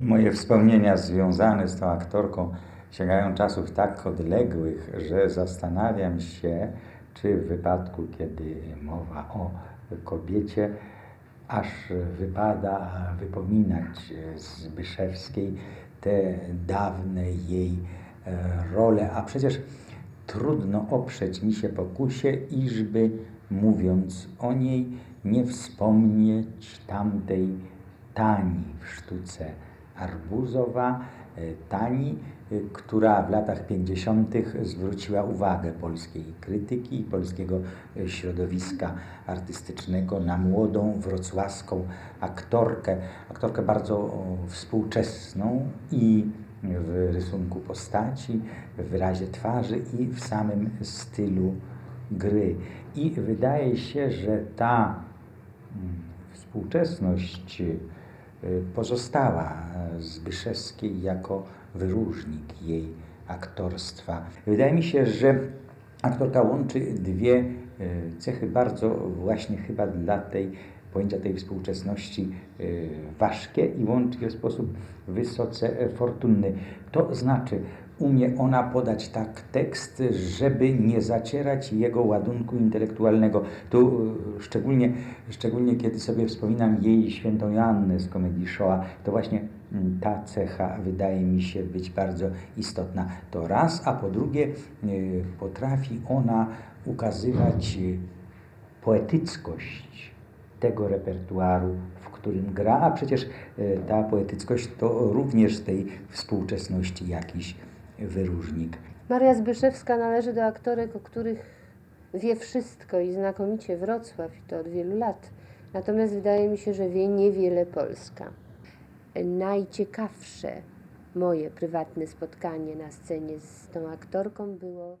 Moje wspomnienia związane z tą aktorką sięgają czasów tak odległych, że zastanawiam się, czy w wypadku, kiedy mowa o kobiecie, aż wypada wypominać z Byszewskiej te dawne jej e, role, a przecież trudno oprzeć mi się pokusie, iżby mówiąc o niej nie wspomnieć tamtej Tani w sztuce Arbuzowa, e, Tani, e, która w latach 50. zwróciła uwagę polskiej krytyki i polskiego e, środowiska artystycznego na młodą wrocławską aktorkę, aktorkę bardzo współczesną i w rysunku postaci, w wyrazie twarzy i w samym stylu gry. I wydaje się, że ta mm, współczesność pozostała z Byszewskiej jako wyróżnik jej aktorstwa. Wydaje mi się, że aktorka łączy dwie y, cechy bardzo właśnie chyba dla tej pojęcia tej współczesności y, ważkie i łączy je w sposób wysoce fortunny. To znaczy, umie ona podać tak tekst, żeby nie zacierać jego ładunku intelektualnego. Tu y, szczególnie, szczególnie kiedy sobie wspominam jej świętą Joannę z komedii Shoah, to właśnie mm, ta cecha wydaje mi się być bardzo istotna. To raz, a po drugie y, potrafi ona ukazywać y, poetyckość tego repertuaru, w którym gra, a przecież e, ta poetyckość to również tej współczesności jakiś wyróżnik. Maria Zbyszewska należy do aktorek, o których wie wszystko i znakomicie Wrocław i to od wielu lat. Natomiast wydaje mi się, że wie niewiele Polska. Najciekawsze moje prywatne spotkanie na scenie z tą aktorką było